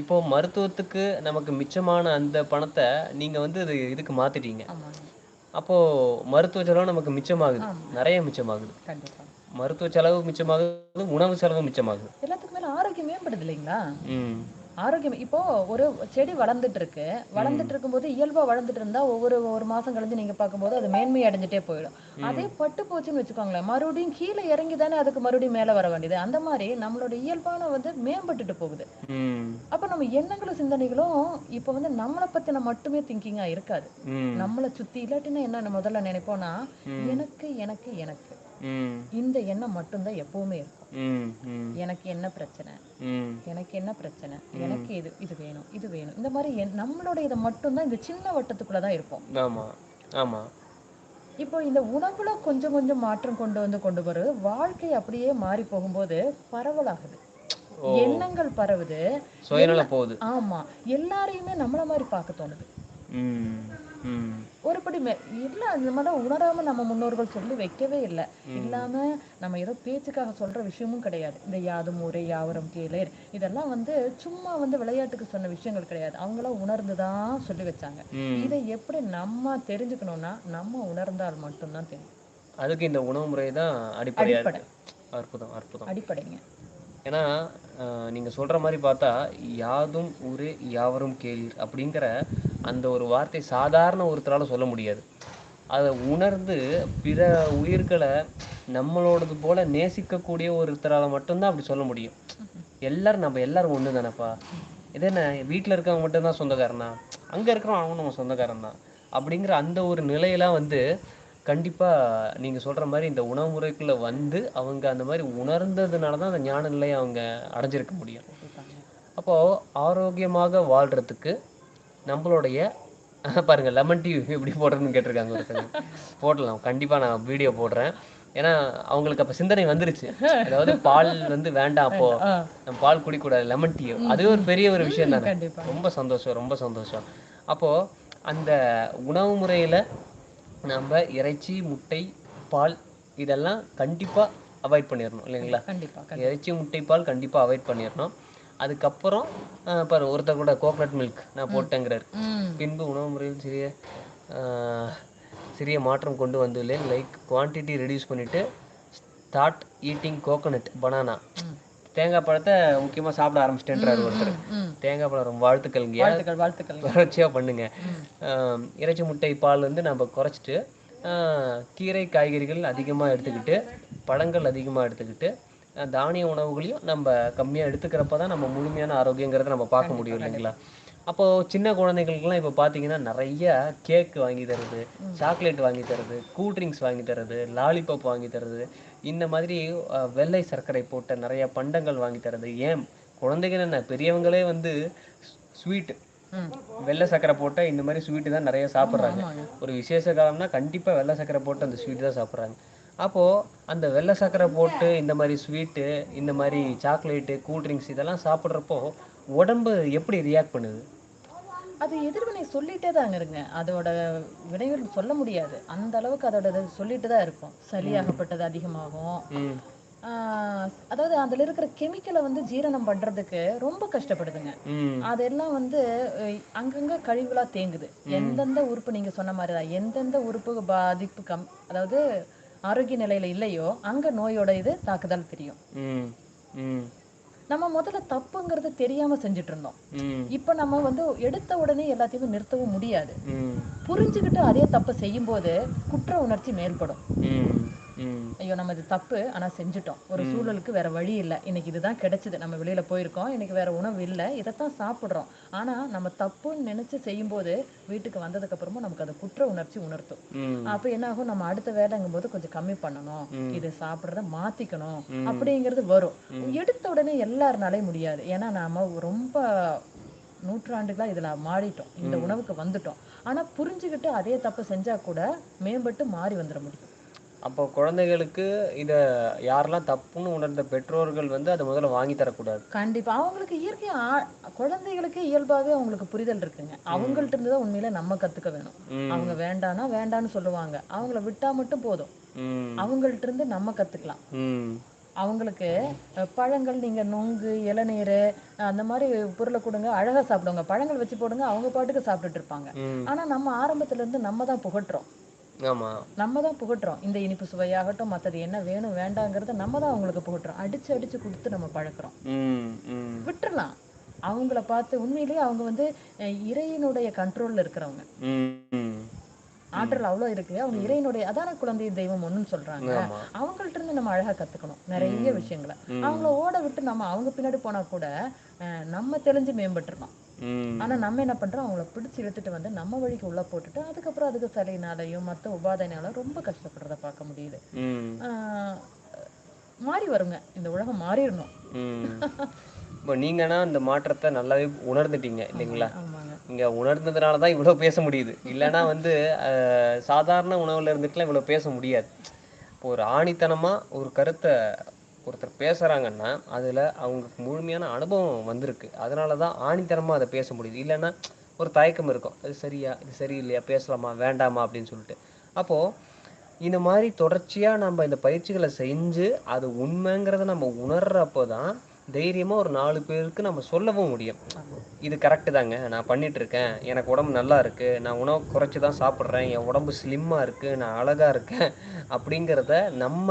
இப்போ மருத்துவத்துக்கு நமக்கு மிச்சமான அந்த பணத்தை நீங்க வந்து இது இதுக்கு மாத்திட்டீங்க. அப்போ மருத்துவ செலவு நமக்கு மிச்சமாகுது. நிறைய மிச்சமாகுது. மருத்துவ செலவு மிச்சமாகுது உணவு செலவு மிச்சமாகுது. எல்லாத்துக்கும் மேல ஆரோக்கியம் மேம்படுது இல்லைங்களா? ஆரோக்கியம் இப்போ ஒரு செடி வளர்ந்துட்டு இருக்கு வளர்ந்துட்டு இருக்கும்போது இயல்பா வளர்ந்துட்டு இருந்தா ஒவ்வொரு ஒரு மாசம் கழிஞ்சு நீங்க பார்க்கும்போது அது மேன்மை அடைஞ்சிட்டே போயிடும். அதே பட்டு போச்சுன்னு வச்சுக்கோங்களேன் மறுபடியும் கீழே இறங்கி தானே அதுக்கு மறுபடியும் மேல வர வேண்டியது. அந்த மாதிரி நம்மளோட இயல்பான வந்து மேம்பட்டுட்டு போகுது. அப்ப நம்ம எண்ணங்களும் சிந்தனைகளும் இப்ப வந்து நம்மளை பத்தின மட்டுமே திங்கிங்கா இருக்காது. நம்மளை சுத்தி இல்லாட்டினா என்ன முதல்ல நினைப்போம்னா எனக்கு எனக்கு எனக்கு. இந்த எண்ணம் மட்டும்தான் எப்பவுமே இருக்கும். எனக்கு என்ன பிரச்சனை? எனக்கு என்ன பிரச்சனை? எனக்கு இது இது வேணும் இது வேணும். இந்த மாதிரி நம்மளோட இதை மட்டும்தான் இந்த சின்ன வட்டத்துக்குள்ள தான் இருப்போம். ஆமா ஆமா. இப்போ இந்த உணவுல கொஞ்சம் கொஞ்சம் மாற்றம் கொண்டு வந்து கொண்டு வருது வாழ்க்கை அப்படியே மாறி போகும்போது பரவலாகுது. எண்ணங்கள் பரவுது. ஆமா. எல்லாரையுமே நம்மள மாதிரி பார்க்க தோணுது. ஒருபடி இல்ல அந்த மாதிரி உணராம நம்ம முன்னோர்கள் சொல்லி வைக்கவே இல்லை. இல்லாம நம்ம ஏதோ பேச்சுக்காக சொல்ற விஷயமும் கிடையாது. இந்த யாதும் ஊரே யாவரும் கேளேர். இதெல்லாம் வந்து சும்மா வந்து விளையாட்டுக்கு சொன்ன விஷயங்கள் கிடையாது. அவங்களாம் உணர்ந்துதான் சொல்லி வச்சாங்க. இதை எப்படி நம்ம தெரிஞ்சுக்கணும்னா நம்ம உணர்ந்தால் மட்டும்தான் தெரியும். அதுக்கு இந்த உணவு முறை தான் அடிப்படையா அடிப்படை. இருக்கு அற்புதம் அற்புதம். அடிப்படைங்க. ஏன்னா நீங்க சொல்ற மாதிரி பார்த்தா யாதும் ஊரே யாவரும் கேளீர் அப்படிங்கிற அந்த ஒரு வார்த்தை சாதாரண ஒருத்தரால் சொல்ல முடியாது. அதை உணர்ந்து பிற உயிர்களை நம்மளோடது போல நேசிக்கக்கூடிய ஒருத்தரால் மட்டும்தான் அப்படி சொல்ல முடியும். எல்லாரும் நம்ம எல்லாரும் ஒன்று தானேப்பா? இதே என்ன வீட்டில் இருக்கவங்க மட்டும்தான் சொந்தக்காரனா? அங்கே இருக்கிறவன் அவன் நம்ம சொந்தக்காரன் தான். அப்படிங்கிற அந்த ஒரு நிலையெல்லாம் வந்து கண்டிப்பாக நீங்கள் சொல்கிற மாதிரி இந்த உணவு முறைக்குள்ளே வந்து அவங்க அந்த மாதிரி உணர்ந்ததுனால தான் அந்த ஞான நிலையை அவங்க அடைஞ்சிருக்க முடியும். அப்போது ஆரோக்கியமாக வாழ்கிறதுக்கு நம்மளுடைய பாருங்க லெமன் டீ எப்படி போடுறதுன்னு கேட்டிருக்காங்க ஒருத்தங்க போடலாம். கண்டிப்பா நான் வீடியோ போடுறேன். ஏன்னா அவங்களுக்கு அப்ப சிந்தனை வந்துருச்சு. அதாவது பால் வந்து வேண்டாம் அப்போ. நம்ம பால் குடிக்கூடாது. லெமன் டீ அதுவே ஒரு பெரிய ஒரு விஷயம் தானே. ரொம்ப சந்தோஷம் ரொம்ப சந்தோஷம். அப்போ அந்த உணவு முறையில நம்ம இறைச்சி முட்டை பால் இதெல்லாம் கண்டிப்பா அவாய்ட் பண்ணிடணும் இல்லைங்களா? கண்டிப்பா கண்டிப்பா. இறைச்சி முட்டை பால் கண்டிப்பா அவாய்ட் பண்ணிடணும் அதுக்கப்புறம் பாரு ஒருத்தர் கூட கோகனட் மில்க் நான் போட்டேங்கிறாரு. பின்பு உணவு முறையில் சிறிய சிறிய மாற்றம் கொண்டு வந்துள்ளேன் லைக் குவான்டிட்டி ரெடியூஸ் பண்ணிட்டு ஸ்டார்ட் ஈட்டிங் கோகோனட் பனானா. தேங்காய் பழத்தை முக்கியமா சாப்பிட ஆரம்பிச்சிட்டேன்றாரு ஒருத்தர். தேங்காய் பழம் ரொம்ப வாழ்த்துக்கள்ங்க வாழ்த்துக்கள் வாழ்த்துக்கள். தொடர்ச்சியா பண்ணுங்க. இறைச்சி முட்டை பால் வந்து நம்ம குறைச்சிட்டு கீரை காய்கறிகள் அதிகமா எடுத்துக்கிட்டு பழங்கள் அதிகமா எடுத்துக்கிட்டு தானிய உணவுகளையும் நம்ம கம்மியா எடுத்துக்கிறப்ப தான் நம்ம முழுமையான ஆரோக்கியங்கிறத நம்ம பார்க்க முடியும் இல்லைங்களா? அப்போ சின்ன குழந்தைகளுக்குலாம் இப்போ பார்த்தீங்கன்னா நிறைய கேக் வாங்கி தருது சாக்லேட் வாங்கி தருது கூல் ட்ரிங்க்ஸ் வாங்கி தருது லாலிபாப் வாங்கி தருது. இந்த மாதிரி வெள்ளை சர்க்கரை போட்ட நிறைய பண்டங்கள் வாங்கி தருது. ஏன்? குழந்தைகள் என்ன? பெரியவங்களே வந்து ஸ்வீட். வெள்ளை சக்கரை போட்ட இந்த மாதிரி ஸ்வீட்டு தான் நிறைய சாப்பிட்றாங்க. ஒரு விசேஷ காலம்னா கண்டிப்பா வெள்ளை சக்கரை போட்டு அந்த ஸ்வீட் தான் சாப்பிட்றாங்க. அப்போ அந்த வெள்ளை சக்கரை போட்டு இந்த மாதிரி ஸ்வீட்டு இந்த மாதிரி சாக்லேட்டு கூல் ட்ரிங்க்ஸ் இதெல்லாம் சாப்பிட்றப்போ உடம்பு எப்படி ரியாக்ட் பண்ணுது? அது எதிர்வினை சொல்லிட்டே தாங்க இருங்க அதோட வினைகள் சொல்ல முடியாது. அந்த அளவுக்கு அதோட சொல்லிட்டு தான் இருக்கும். சளியாகப்பட்டது அதிகமாகும். அதாவது அதுல இருக்கிற கெமிக்கலை வந்து ஜீரணம் பண்றதுக்கு ரொம்ப கஷ்டப்படுதுங்க. அதெல்லாம் வந்து அங்கங்க கழிவுகளா தேங்குது. எந்தெந்த உறுப்பு நீங்க சொன்ன மாதிரி தான். எந்தெந்த உறுப்பு பாதிப்பு கம் அதாவது ஆரோக்கிய நிலையில இல்லையோ அங்க நோயோட இது தாக்குதல் தெரியும். நம்ம முதல்ல தப்புங்கிறது தெரியாம செஞ்சுட்டு இருந்தோம் இப்ப நம்ம வந்து எடுத்த உடனே எல்லாத்தையுமே நிறுத்தவும் முடியாது. புரிஞ்சுக்கிட்டு அதே தப்பை செய்யும்போது குற்ற உணர்ச்சி மேல்படும். ம் ம். ஐயோ நம்ம இது தப்பு ஆனா செஞ்சுட்டோம். ஒரு சூழலுக்கு வேற வழி இல்லை. இன்னைக்கு இதுதான் கிடைச்சது. நம்ம வெளியில போயிருக்கோம். இன்னைக்கு வேற உணவு இல்லை. இதைத்தான் சாப்பிடுறோம். ஆனா நம்ம தப்புன்னு நினைச்சு செய்யும்போது வீட்டுக்கு வந்ததுக்கு அப்புறமும் நமக்கு அது குற்ற உணர்ச்சி உணர்த்தும். அப்ப என்ன ஆகும்? நம்ம அடுத்த வேலைங்கும் போது கொஞ்சம் கம்மி பண்ணணும். இது சாப்பிடுறத மாத்திக்கணும். அப்படிங்கிறது வரும். எடுத்த உடனே எல்லாருனாலையும் முடியாது. ஏன்னா நாம ரொம்ப நூற்றாண்டுகளா இதுல மாறிட்டோம். இந்த உணவுக்கு வந்துட்டோம். ஆனா புரிஞ்சுக்கிட்டு அதே தப்பு செஞ்சா கூட மேம்பட்டு மாறி வந்துட முடியும். அப்போ குழந்தைகளுக்கு இத யாரெல்லாம் தப்புன்னு உணர்ந்த பெற்றோர்கள் வந்து அதை முதல்ல வாங்கி தரக்கூடாது. கண்டிப்பா. அவங்களுக்கு இயற்கையா குழந்தைகளுக்கு இயல்பாவே அவங்களுக்கு புரிதல் இருக்குங்க. அவங்கள்ட்ட இருந்து தான் உண்மையில நம்ம கத்துக்க வேணும். அவங்க வேண்டானா வேண்டான்னு சொல்லுவாங்க. அவங்கள விட்டா மட்டும் போதும். அவங்கள்ட்ட இருந்து நம்ம கத்துக்கலாம். அவங்களுக்கு பழங்கள் நீங்க நொங்கு இளநீர் அந்த மாதிரி பொருளை கொடுங்க அழகா சாப்பிடுவாங்க பழங்கள் வச்சு போடுங்க அவங்க பாட்டுக்கு சாப்பிட்டுட்டு இருப்பாங்க. ஆனா நம்ம ஆரம்பத்துல இருந்து நம்ம தான் புகட்டுறோம். நம்ம தான் புகட்டுறோம். இந்த இனிப்பு சுவையாகட்டும் மத்தது என்ன வேணும் வேண்டாங்கிறத நம்ம தான் அவங்களுக்கு புகட்டுறோம். அடிச்சு அடிச்சு கொடுத்து நம்ம பழக்கிறோம் விட்டுறலாம். அவங்கள பார்த்து உண்மையிலேயே அவங்க வந்து இறையினுடைய கண்ட்ரோல்ல இருக்கிறவங்க. ஆற்றல் அவ்வளவு இருக்கு அவங்க இறையினுடைய அதான குழந்தை தெய்வம் ஒண்ணுன்னு சொல்றாங்க. அவங்கள்ட்ட இருந்து நம்ம அழகா கத்துக்கணும். நிறைய விஷயங்களை. அவங்கள ஓட விட்டு நம்ம அவங்க பின்னாடி போனா கூட நம்ம தெளிஞ்சு மேம்பட்டுறலாம். ம் ஆனா நம்ம என்ன பண்றோம்? அவங்கள பிடிச்சு இழுத்துட்டு வந்து நம்ம வழிக்கு உள்ள போட்டுட்டு அதுக்கப்புறம் அதுக்கு சளினாலையும் மத்த உபாதைனாலும் ரொம்ப கஷ்டப்படுறத பார்க்க முடியுது. மாறி வருங்க. இந்த உலகம் மாறிடணும். *laughs* இப்போ நீங்கன்னா இந்த மாற்றத்தை நல்லாவே உணர்ந்துட்டீங்க இல்லைங்களா? இங்க உணர்ந்ததுனால தான் இவ்வளோ பேச முடியுது. இல்லைன்னா வந்து சாதாரண உணவுல இருந்துட்டுலாம் இவ்வளோ பேச முடியாது. இப்போ ஒரு ஆணித்தனமா ஒரு கருத்தை ஒருத்தர் பேசுகிறாங்கன்னா அதில் அவங்களுக்கு முழுமையான அனுபவம் வந்திருக்கு. அதனால தான் ஆணித்தரமாக அதை பேச முடியுது. இல்லைன்னா ஒரு தயக்கம் இருக்கும். அது சரியா? இது சரியில்லையா? பேசலாமா? வேண்டாமா? அப்படின்னு சொல்லிட்டு. அப்போது இந்த மாதிரி தொடர்ச்சியாக நம்ம இந்த பயிற்சிகளை செஞ்சு அது உண்மைங்கிறத நம்ம உணர்றப்போ தான் தைரியமாக ஒரு நாலு பேருக்கு நம்ம சொல்லவும் முடியும். இது கரெக்டு தாங்க. நான் பண்ணிட்டு இருக்கேன் எனக்கு உடம்பு நல்லா இருக்கு. நான் உணவு குறைச்சி தான் சாப்பிட்றேன். என் உடம்பு ஸ்லிம்மாக இருக்குது நான் அழகாக இருக்கேன். *laughs* அப்படிங்கிறத நம்ம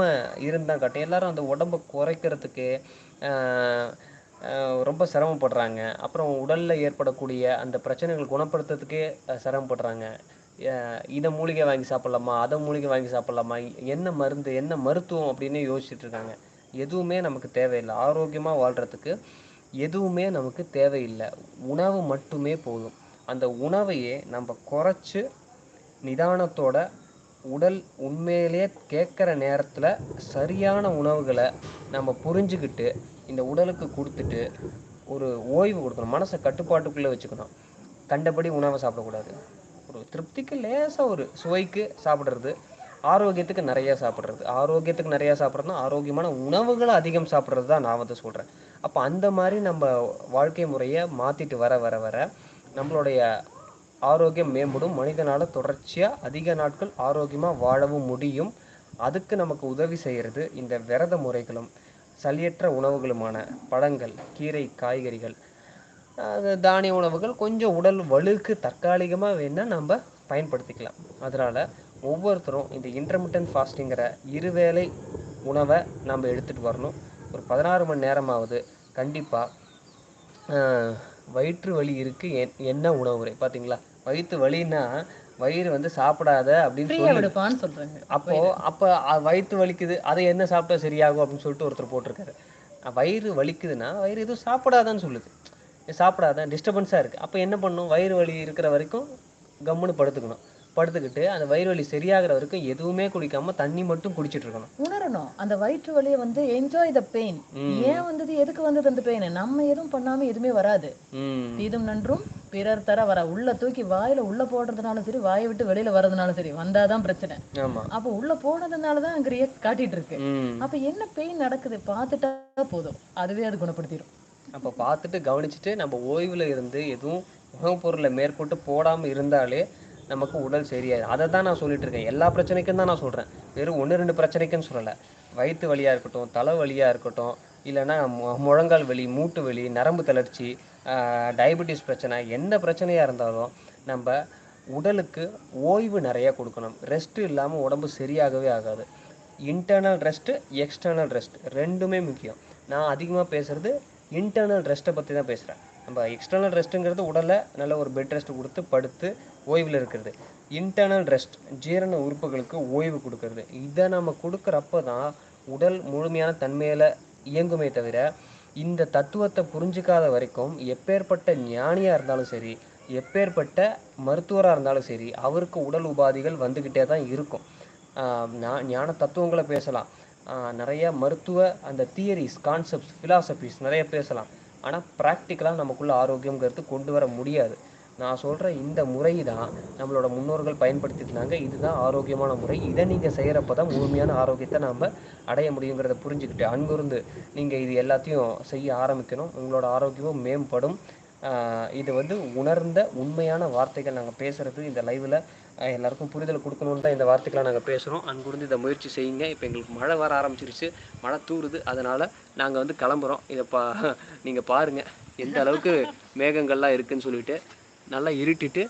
இருந்தால் காட்டும். எல்லாரும் அந்த உடம்பை குறைக்கிறதுக்கு ரொம்ப சிரமப்படுறாங்க. அப்புறம் உடலில் ஏற்படக்கூடிய அந்த பிரச்சனைகள் குணப்படுத்துறதுக்கே சிரமப்படுறாங்க. இதை மூலிகை வாங்கி சாப்பிட்லாமா? அதை மூலிகை வாங்கி சாப்பிடலாமா? என்ன மருந்து என்ன மருத்துவம் அப்படின்னு யோசிச்சுட்டு இருக்காங்க. எதுவுமே நமக்கு தேவையில்லை. ஆரோக்கியமாக வாழ்கிறதுக்கு எதுவுமே நமக்கு தேவையில்லை. உணவு மட்டுமே போதும். அந்த உணவையே நம்ம குறைச்சி நிதானத்தோட உடல் உண்மையிலேயே கேட்குற நேரத்தில் சரியான உணவுகளை நம்ம புரிஞ்சுக்கிட்டு இந்த உடலுக்கு கொடுத்துட்டு ஒரு ஓய்வு கொடுக்கணும். மனசை கட்டுப்பாட்டுக்குள்ளே வச்சுக்கணும். கண்டபடி உணவை சாப்பிடக்கூடாது. ஒரு திருப்திக்கு லேசாக ஒரு சுவைக்கு சாப்பிட்றது ஆரோக்கியத்துக்கு நிறைய சாப்பிட்றது. ஆரோக்கியத்துக்கு நிறைய சாப்பிட்றதுனா ஆரோக்கியமான உணவுகளை அதிகம் சாப்பிட்றது தான் நான் வந்து சொல்கிறேன் அப்போ அந்த மாதிரி நம்ம வாழ்க்கை முறையை மாற்றிட்டு வர வர வர நம்மளுடைய ஆரோக்கியம் மேம்படும். மனிதனால் தொடர்ச்சியாக அதிக நாட்கள் ஆரோக்கியமாக வாழவும் முடியும். அதுக்கு நமக்கு உதவி செய்கிறது இந்த விரத முறைகளும் சலியற்ற உணவுகளுமான பழங்கள் கீரை காய்கறிகள் அது தானிய உணவுகள் கொஞ்சம் உடல் வலுக்கு தற்காலிகமாக வேணால் நம்ம பயன்படுத்திக்கலாம். அதனால் ஒவ்வொருத்தரும் இந்த இன்டர்மிட்டன்ட் ஃபாஸ்டிங்கிற இருவேளை உணவை நம்ம எடுத்துகிட்டு வரணும். ஒரு பதினாறு மணி நேரமாவது கண்டிப்பாக வயிற்று வலி இருக்குது என் என்ன உணவு முறை பார்த்தீங்களா வயிற்று வலின்னா வயிறு வந்து சாப்பிடாத அப்படின்னு சொல்றாங்க. அப்போ அப்போ வயிற்று வலிக்குது அதை என்ன சாப்பிட்டா சரியாகும் அப்படின்னு சொல்லிட்டு ஒருத்தர் போட்டிருக்காரு. வயிறு வலிக்குதுன்னா வயிறு எதுவும் சாப்பிடாதான்னு சொல்லுது. சாப்பிடாத டிஸ்டர்பன்ஸாக இருக்குது அப்போ என்ன பண்ணும்? வயிறு வலி இருக்கிற வரைக்கும் கம்முன்னு படுத்துக்கணும். படுத்துக்கிட்டு அந்த வயிறு வலி சரியாகிற வரைக்கும் எதுவுமே குடிக்காம தண்ணி மட்டும் குடிச்சிட்டு இருக்கணும் உணரணும். அந்த வயிற்று வலியை வந்து என்ஜாய் த பெயின். ஏன் வந்தது எதுக்கு வந்தது அந்த பெயின் நம்ம எதுவும் பண்ணாம எதுவுமே வராது. தீதும் நன்றும் பிறர் தர வர. உள்ள தூக்கி வாயில உள்ள போடுறதுனாலும் சரி வாயை விட்டு வெளியில வர்றதுனாலும் சரி வந்தாதான் பிரச்சனை. அப்ப உள்ள போனதுனால தான் அங்க ரியாக்ட் காட்டிட்டு இருக்கு அப்ப என்ன பெயின் நடக்குது? பார்த்துட்டா போதும். அதுவே அது குணப்படுத்திடும் அப்போ பார்த்துட்டு கவனிச்சுட்டு நம்ம ஓய்வில் இருந்து எதுவும் உணவுப் பொருளை மேற்கொண்டு போடாமல் இருந்தாலே நமக்கு உடல் சரியாது அதை தான் நான் சொல்லிட்டு இருக்கேன் எல்லா பிரச்சனைக்கும் தான் நான் சொல்கிறேன் வெறும் ஒன்று ரெண்டு பிரச்சனைக்குன்னு சொல்லலை. வயிற்று வலியாக இருக்கட்டும் தலை வலியாக இருக்கட்டும் இல்லைன்னா முழங்கால் வலி மூட்டு வலி நரம்பு தளர்ச்சி டயபெட்டிஸ் பிரச்சனை எந்த பிரச்சனையாக இருந்தாலும் நம்ம உடலுக்கு ஓய்வு நிறையா கொடுக்கணும். ரெஸ்ட்டு இல்லாமல் உடம்பு சரியாகவே ஆகாது. இன்டர்னல் ரெஸ்ட்டு எக்ஸ்டர்னல் ரெஸ்ட் ரெண்டுமே முக்கியம். நான் அதிகமாக பேசுகிறது இன்டர்னல் ரெஸ்ட்டை பற்றி தான் பேசுகிறேன் நம்ம எக்ஸ்டர்னல் ரெஸ்ட்டுங்கிறது உடலை நல்ல ஒரு பெட் ரெஸ்ட் கொடுத்து படுத்து ஓய்வில் இருக்கிறது. இன்டர்னல் ரெஸ்ட் ஜீரண உறுப்புகளுக்கு ஓய்வு கொடுக்கறது. இதை நம்ம கொடுக்குறப்ப தான் உடல் முழுமையான தன்மையில் இயங்குமே தவிர இந்த தத்துவத்தை புரிஞ்சுக்காத வரைக்கும் எப்பேற்பட்ட ஞானியாக இருந்தாலும் சரி எப்பேற்பட்ட மருத்துவராக இருந்தாலும் சரி அவருக்கு உடல் உபாதைகள் வந்துக்கிட்டே தான் இருக்கும். ஞான தத்துவங்களை பேசலாம். நிறைய மருத்துவ அந்த தியரிஸ் கான்செப்ட்ஸ் ஃபிலாசபிஸ் நிறைய பேசலாம். ஆனால் ப்ராக்டிக்கலாக நமக்குள்ள ஆரோக்கியங்கிறது கொண்டு வர முடியாது. நான் சொல்கிற இந்த முறை தான் நம்மளோட முன்னோர்கள் பயன்படுத்தியிருந்தாங்க. இதுதான் ஆரோக்கியமான முறை. இதை நீங்கள் செய்கிறப்ப தான் முழுமையான ஆரோக்கியத்தை நாம் அடைய முடியுங்கிறத புரிஞ்சுக்கிட்டு அன்பிருந்து நீங்கள் இது எல்லாத்தையும் செய்ய ஆரம்பிக்கணும். உங்களோட ஆரோக்கியமும் மேம்படும். இது வந்து உணர்ந்த உண்மையான வார்த்தைகள் நாங்கள் பேசுகிறது இந்த லைவில் எல்லாருக்கும் புரிதல் கொடுக்கணும்னு தான் இந்த வார்த்தைகளை நாங்கள் பேசுகிறோம் அன்கூர்ந்து இதை முயற்சி செய்யுங்க. இப்போ எங்களுக்கு மழை வர ஆரம்பிச்சிருச்சு. மழை தூறுது அதனால் நாங்கள் வந்து கிளம்புறோம். இதை பா நீங்கள் பாருங்கள் எந்த அளவுக்கு மேகங்கள்லாம் இருக்குன்னு சொல்லிட்டு. நல்லா இருட்டிட்டு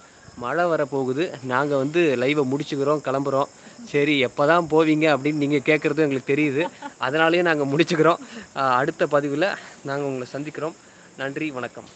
மழை வர போகுது. நாங்கள் வந்து லைவை முடிச்சுக்கிறோம் கிளம்புறோம். சரி எப்போ தான் போவீங்க அப்படின்னு நீங்கள் கேட்குறதும் எங்களுக்கு தெரியுது. அதனாலேயே நாங்கள் முடிச்சுக்கிறோம். அடுத்த பதிவில் நாங்கள் உங்களை சந்திக்கிறோம். நன்றி வணக்கம்.